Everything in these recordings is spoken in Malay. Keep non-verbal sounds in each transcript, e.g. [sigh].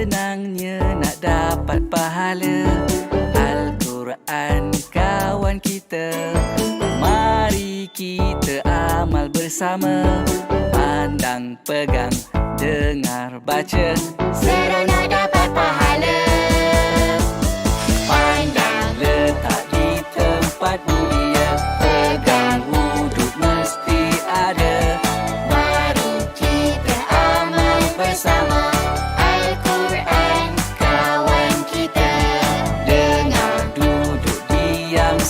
Senangnya nak dapat pahala. Al-Quran kawan kita. Mari kita amal bersama. Pandang, pegang, dengar, baca. Seronok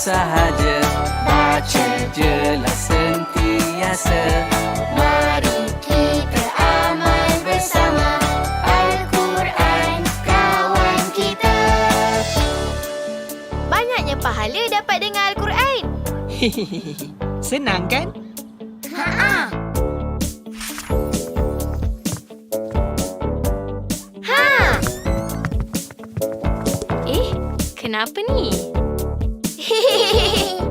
sahaja Baca jelas sentiasa Mari kita amal bersama Al-Quran kawan kita Banyaknya pahala dapat dengar Al-Quran. [laughs] Senang kan? Ha Ha Eh, kenapa ni? Hehehehe [laughs]